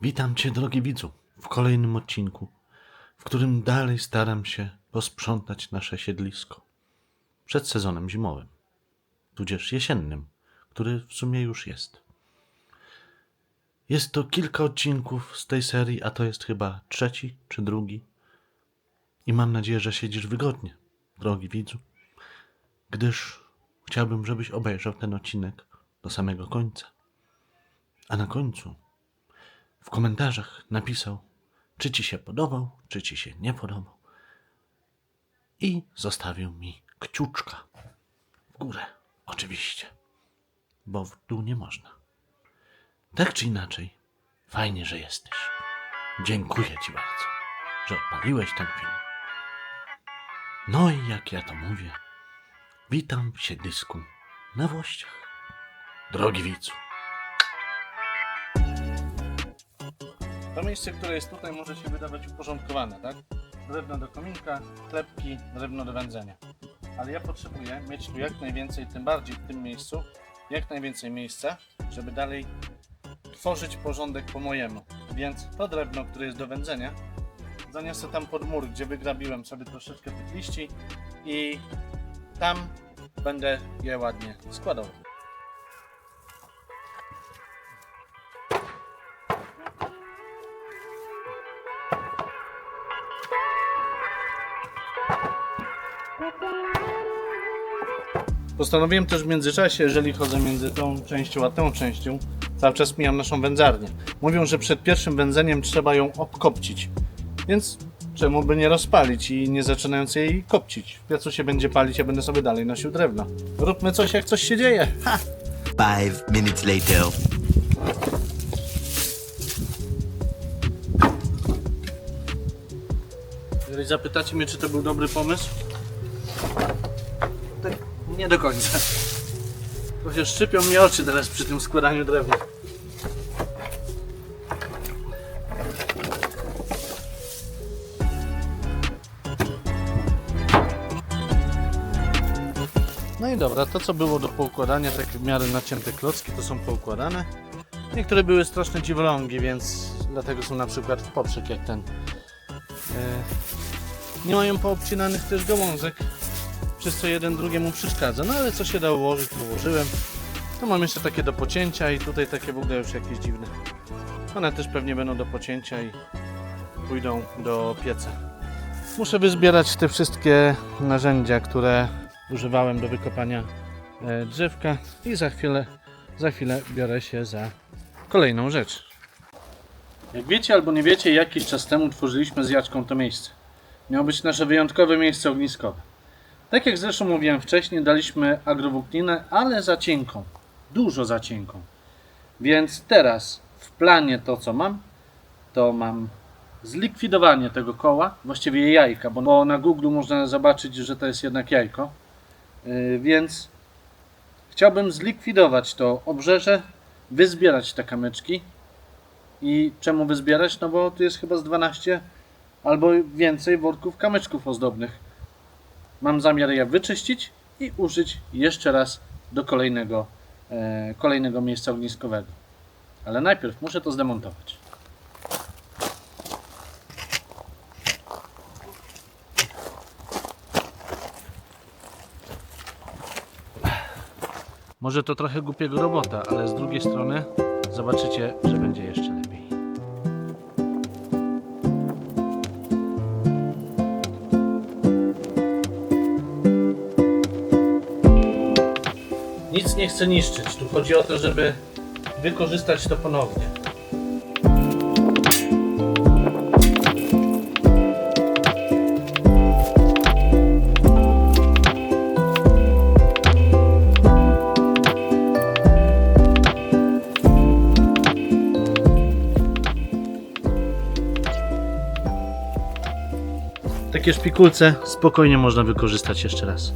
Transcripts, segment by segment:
Witam Cię, drogi widzu, w kolejnym odcinku, w którym dalej staram się posprzątać nasze siedlisko przed sezonem zimowym, tudzież jesiennym, który w sumie już jest. Jest to kilka odcinków z tej serii, a to jest chyba trzeci czy drugi. I mam nadzieję, że siedzisz wygodnie, drogi widzu, gdyż chciałbym, żebyś obejrzał ten odcinek do samego końca. A na końcu w komentarzach napisał, czy ci się podobał, czy ci się nie podobał. I zostawił mi kciuczka. W górę, oczywiście, bo w dół nie można. Tak czy inaczej, fajnie, że jesteś. Dziękuję ci bardzo, że odpaliłeś ten film. No i jak ja to mówię, witam w siedlisku na Włościach. Drogi widzu. To miejsce, które jest tutaj, może się wydawać uporządkowane, tak? Drewno do kominka, klepki, drewno do wędzenia. Ale ja potrzebuję mieć tu jak najwięcej, tym bardziej w tym miejscu, jak najwięcej miejsca, żeby dalej tworzyć porządek po mojemu. Więc to drewno, które jest do wędzenia, zaniosę tam pod mur, gdzie wygrabiłem sobie troszeczkę tych liści i tam będę je ładnie składał. Postanowiłem też w międzyczasie, jeżeli chodzę między tą częścią a tą częścią, cały czas mijam naszą wędzarnię. Mówią, że przed pierwszym wędzeniem trzeba ją obkopcić. Więc czemu by nie rozpalić i nie zaczynając jej kopcić? W piecu się będzie palić, ja będę sobie dalej nosił drewno. Róbmy coś, jak coś się dzieje. Ha! Five minutes later. Jeżeli zapytacie mnie, czy to był dobry pomysł, nie do końca. Trochę szczypią mnie oczy teraz przy tym składaniu drewna. No i dobra, to co było do poukładania, takie w miarę nacięte klocki, to są poukładane. Niektóre były straszne dziwolągi, więc dlatego są na przykład w poprzek jak ten. E, nie mają poobcinanych też gałązek, przez co jeden drugiemu przeszkadza. No ale co się da ułożyć, ułożyłem. Tu mam jeszcze takie do pocięcia i tutaj takie w ogóle już jakieś dziwne. One też pewnie będą do pocięcia i pójdą do pieca. Muszę wyzbierać te wszystkie narzędzia, które używałem do wykopania e, drzewka i za chwilę, za chwilę biorę się za kolejną rzecz. Jak wiecie albo nie wiecie, jakiś czas temu tworzyliśmy z Jaczką to miejsce. Miało być nasze wyjątkowe miejsce ogniskowe. Tak jak zresztą mówiłem wcześniej, daliśmy agrowłókninę, ale za cienką. Dużo za cienką. Więc teraz w planie to, co mam, to mam zlikwidowanie tego koła, właściwie jajka, bo- na Google można zobaczyć, że to jest jednak jajko. Yy, więc chciałbym zlikwidować to obrzeże, wyzbierać te kamyczki. I czemu wyzbierać? No bo tu jest chyba z 12 albo więcej worków kamyczków ozdobnych. Mam zamiar je wyczyścić i użyć jeszcze raz do kolejnego, e, kolejnego miejsca ogniskowego. Ale najpierw muszę to zdemontować. Może to trochę głupiego robota, ale z drugiej strony zobaczycie, że będzie jeszcze lepiej. Nie chcę niszczyć. Tu chodzi o to, żeby wykorzystać to ponownie. Takie szpikulce spokojnie można wykorzystać jeszcze raz.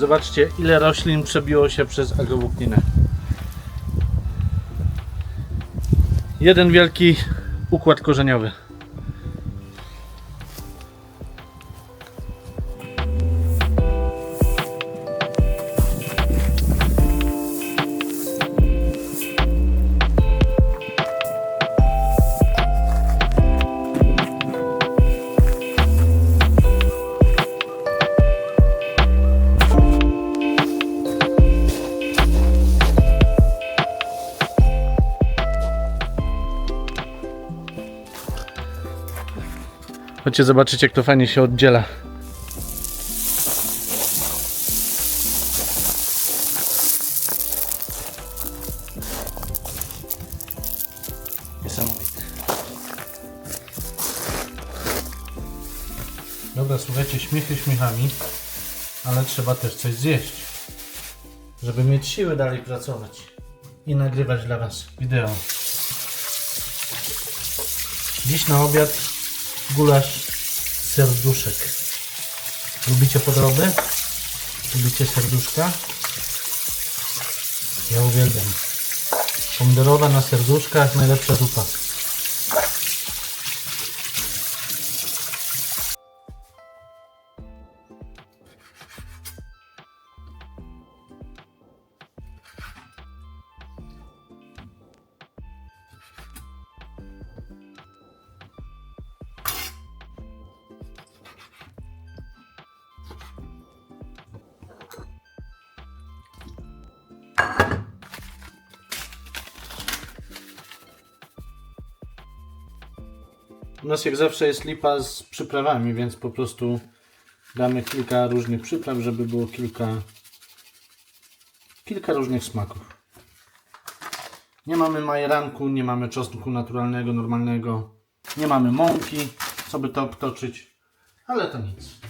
Zobaczcie, ile roślin przebiło się przez agrowłókninę. Jeden wielki układ korzeniowy. Chodźcie zobaczyć, jak to fajnie się oddziela. Niesamowite. Dobra, słuchajcie, śmiechy śmiechami, ale trzeba też coś zjeść, żeby mieć siły dalej pracować i nagrywać dla Was wideo. Dziś na obiad gulasz serduszek. Lubicie podroby? Lubicie serduszka? Ja uwielbiam. Pomidorowa na serduszkach, najlepsza zupa. U nas jak zawsze jest lipa z przyprawami, więc po prostu damy kilka różnych przypraw, żeby było kilka, kilka różnych smaków. Nie mamy majeranku, nie mamy czosnku naturalnego, normalnego, nie mamy mąki, co by to obtoczyć, ale to nic.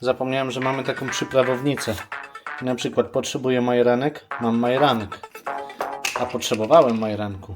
Zapomniałem, że mamy taką przyprawownicę. I na przykład potrzebuję majeranek, mam majeranek, a potrzebowałem majeranku.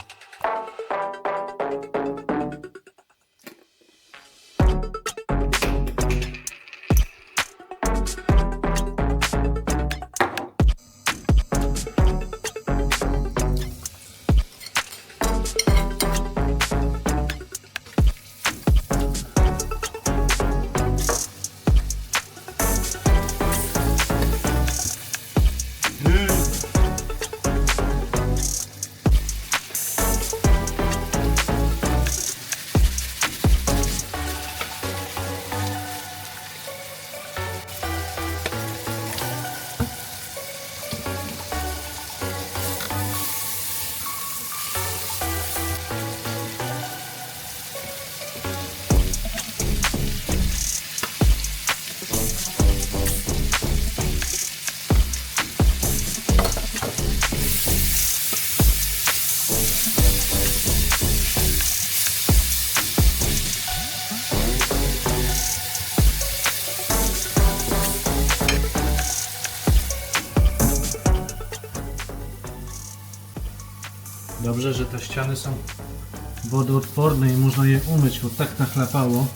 Dobrze, że te ściany są wodoodporne i można je umyć, bo tak nachlapało.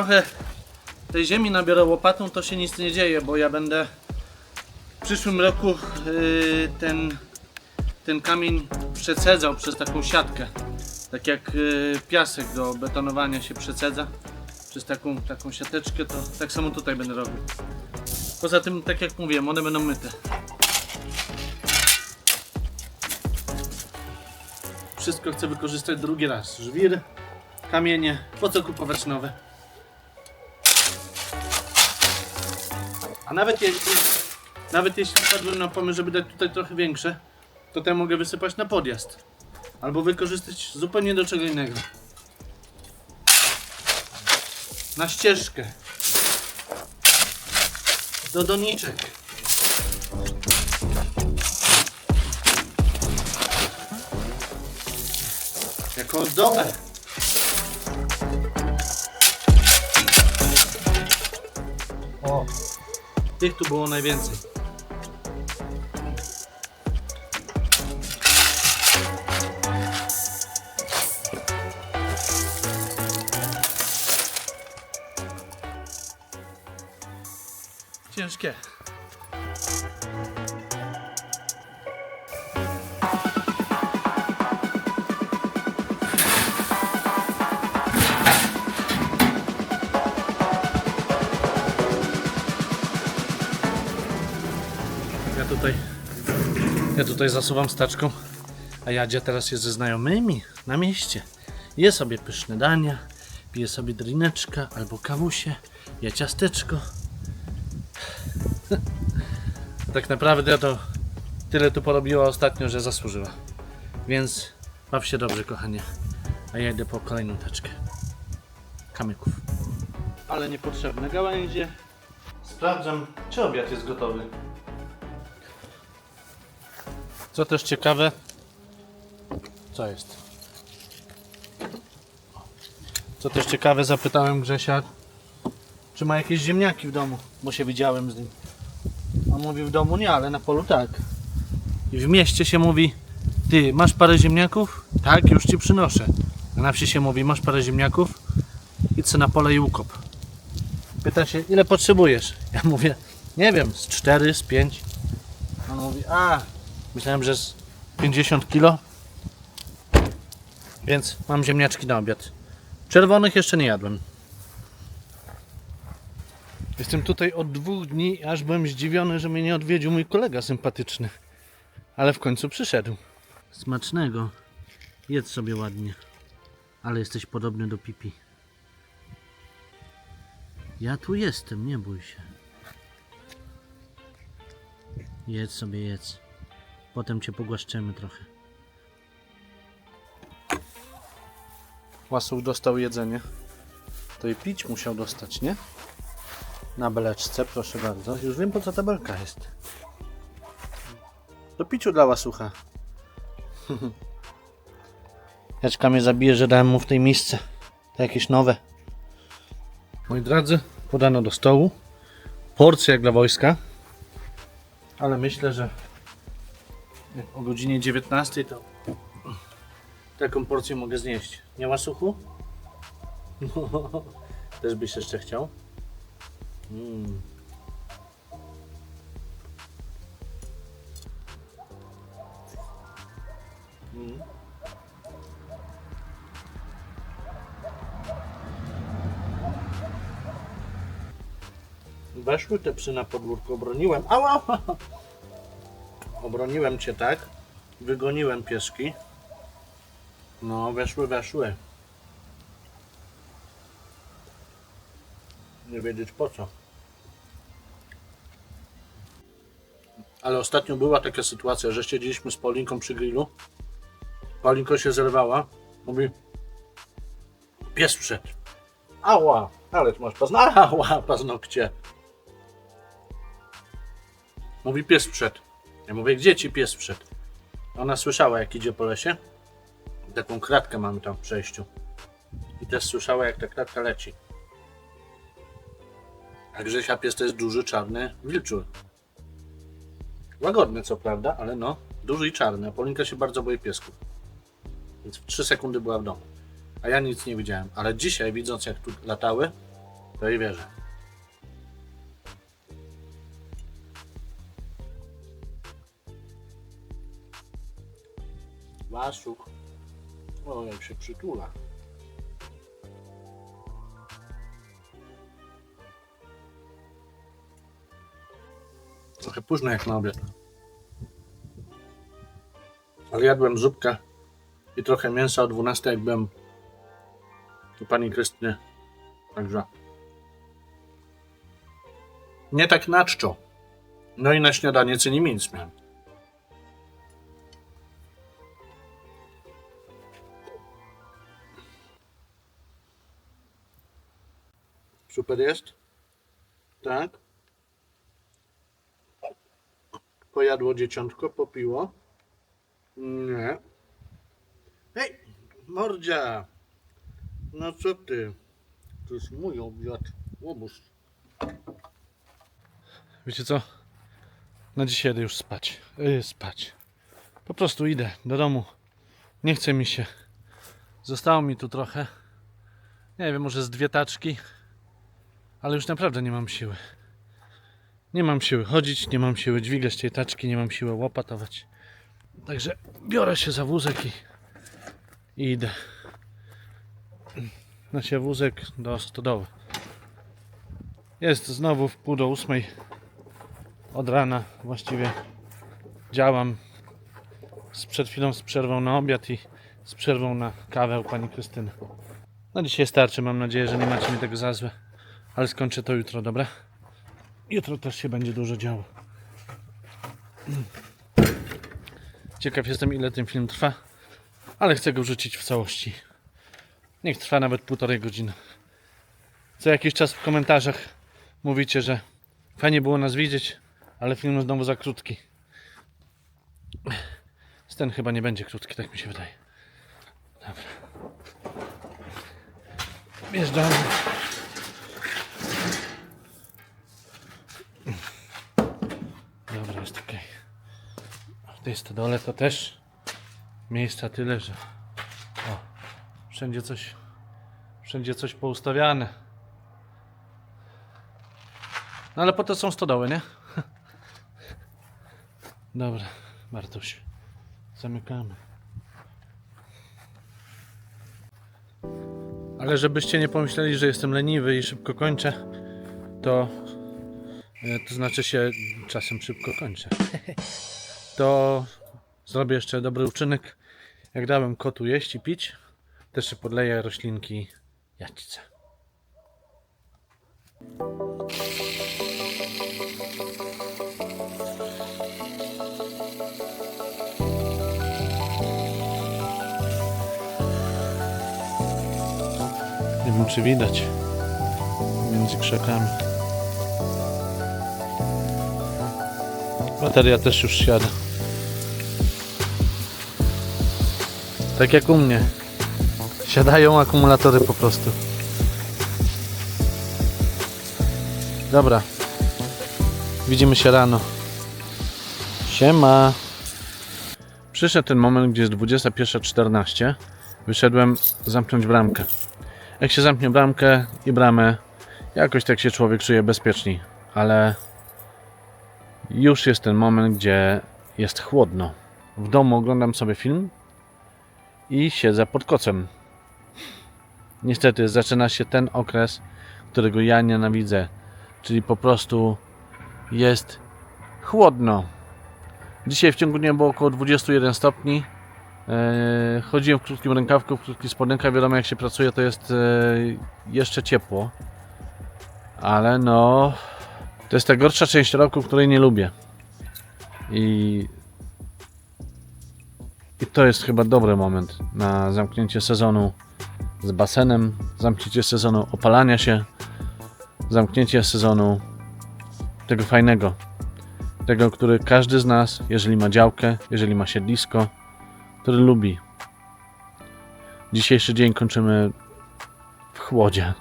Trochę tej ziemi nabiorę łopatą, to się nic nie dzieje, bo ja będę w przyszłym roku yy, ten, ten kamień przecedzał przez taką siatkę. Tak jak yy, piasek do betonowania się przecedza przez taką, taką siateczkę, to tak samo tutaj będę robił. Poza tym, tak jak mówiłem, one będą myte. Wszystko chcę wykorzystać drugi raz. Żwir, kamienie, po co kupować nowe? A nawet jeśli, nawet jeśli wpadłem na pomysł, żeby dać tutaj trochę większe, to te mogę wysypać na podjazd. Albo wykorzystać zupełnie do czego innego. Na ścieżkę. Do doniczek. Jako ozdobę. Tych tu było najwięcej. Ciężkie. Ja tutaj zasuwam staczką, a Jadzia teraz jest ze znajomymi na mieście. Je sobie pyszne dania, pije sobie drineczka albo kawusie, je ciasteczko. tak naprawdę to tyle tu porobiła ostatnio, że zasłużyła. Więc baw się dobrze, kochanie. A ja idę po kolejną teczkę. Kamyków. Ale niepotrzebne gałęzie. Sprawdzam, czy obiad jest gotowy. Co też ciekawe, co jest? Co też ciekawe, zapytałem Grzesia, czy ma jakieś ziemniaki w domu, bo się widziałem z nim. On mówi w domu nie, ale na polu tak. I w mieście się mówi, ty masz parę ziemniaków? Tak, już ci przynoszę. A na wsi się mówi, masz parę ziemniaków? Idź se na pole i ukop. Pyta się, ile potrzebujesz? Ja mówię, nie wiem, z 4, z 5. On mówi, a, myślałem, że z 50 kilo. Więc mam ziemniaczki na obiad. Czerwonych jeszcze nie jadłem. Jestem tutaj od dwóch dni, aż byłem zdziwiony, że mnie nie odwiedził mój kolega sympatyczny. Ale w końcu przyszedł. Smacznego. Jedz sobie ładnie. Ale jesteś podobny do pipi. Ja tu jestem, nie bój się. Jedz sobie, jedz. Potem cię pogłaszczemy trochę. Łasuch dostał jedzenie. To i pić musiał dostać, nie? Na beleczce, proszę bardzo. Już wiem po co ta belka jest. Do piciu dla łasucha. Jaczka mnie zabije, że dałem mu w tej misce. To jakieś nowe. Moi drodzy, podano do stołu. Porcja jak dla wojska. Ale myślę, że o godzinie 19 to taką porcję mogę znieść. Nie ma suchu? Też byś jeszcze chciał? Mm. Weszły te psy na podwórko, obroniłem. Ała! Obroniłem cię, tak? Wygoniłem pieski. No, weszły, weszły. Nie wiedzieć po co. Ale ostatnio była taka sytuacja, że siedzieliśmy z Paulinką przy grillu. Paulinko się zerwała. Mówi, pies wszedł. Ała, ale masz paznokcie. Ała, paznokcie. Mówi, pies wszedł. Ja mówię, gdzie ci pies wszedł? Ona słyszała, jak idzie po lesie. Taką kratkę mamy tam w przejściu. I też słyszała, jak ta kratka leci. A Grzesia pies to jest duży, czarny wilczur. Łagodny co prawda, ale no, duży i czarny. A Polinka się bardzo boi piesków. Więc w 3 sekundy była w domu. A ja nic nie widziałem. Ale dzisiaj, widząc jak tu latały, to i wierzę. Waszuk. O, jak się przytula. Trochę późno jak na obiad. Ale jadłem zupkę i trochę mięsa o 12 jak byłem u pani Krystyny. Także nie tak na czczo. No i na śniadanie cyni nic miałem. Super jest? Tak? Pojadło dzieciątko, popiło? Nie. Hej, mordzia! No co ty? To jest mój obiad. Łobuz. Wiecie co? Na dzisiaj idę już spać. Yy, spać. Po prostu idę do domu. Nie chce mi się. Zostało mi tu trochę. Nie wiem, może z dwie taczki. Ale już naprawdę nie mam siły. Nie mam siły chodzić, nie mam siły dźwigać tej taczki, nie mam siły łopatować. Także biorę się za wózek i, i idę. Na się wózek do stodoły. Jest znowu w pół do ósmej. Od rana właściwie działam. Z przed chwilą z przerwą na obiad i z przerwą na kawę u pani Krystyny. Na dzisiaj starczy. Mam nadzieję, że nie macie mi tego za złe. Ale skończę to jutro, dobra? Jutro też się będzie dużo działo. Ciekaw jestem, ile ten film trwa, ale chcę go wrzucić w całości. Niech trwa nawet półtorej godziny. Co jakiś czas w komentarzach mówicie, że fajnie było nas widzieć, ale film znowu za krótki. Ten chyba nie będzie krótki, tak mi się wydaje. Dobra. Wjeżdżamy. Dobra, jest ok. W tej stodole to też miejsca tyle, że o, wszędzie coś wszędzie coś poustawiane. No ale po to są stodoły, nie? Dobra, Bartuś. Zamykamy. Ale żebyście nie pomyśleli, że jestem leniwy i szybko kończę, to e, to znaczy się czasem szybko kończę. To zrobię jeszcze dobry uczynek. Jak dałem kotu jeść i pić, też się podleję roślinki jaćce. Nie wiem czy widać między krzakami. Bateria też już siada. Tak jak u mnie. Siadają akumulatory po prostu. Dobra. Widzimy się rano. Siema. Przyszedł ten moment, gdzie jest 21.14. Wyszedłem zamknąć bramkę. Jak się zamknie bramkę i bramę, jakoś tak się człowiek czuje bezpieczniej. Ale już jest ten moment, gdzie jest chłodno. W domu oglądam sobie film i siedzę pod kocem. Niestety zaczyna się ten okres, którego ja nienawidzę, czyli po prostu jest chłodno. Dzisiaj w ciągu dnia było około 21 stopni. Eee, chodziłem w krótkim rękawku, w krótkich spodenkach. Wiadomo, jak się pracuje, to jest eee, jeszcze ciepło. Ale no, to jest ta gorsza część roku, której nie lubię. I, I to jest chyba dobry moment na zamknięcie sezonu z basenem, zamknięcie sezonu opalania się, zamknięcie sezonu tego fajnego. Tego, który każdy z nas, jeżeli ma działkę, jeżeli ma siedlisko, który lubi. Dzisiejszy dzień kończymy w chłodzie.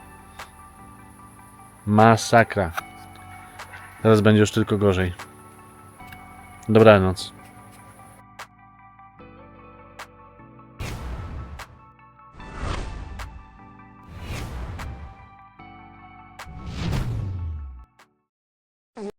Masakra. Teraz będzie już tylko gorzej. Dobranoc.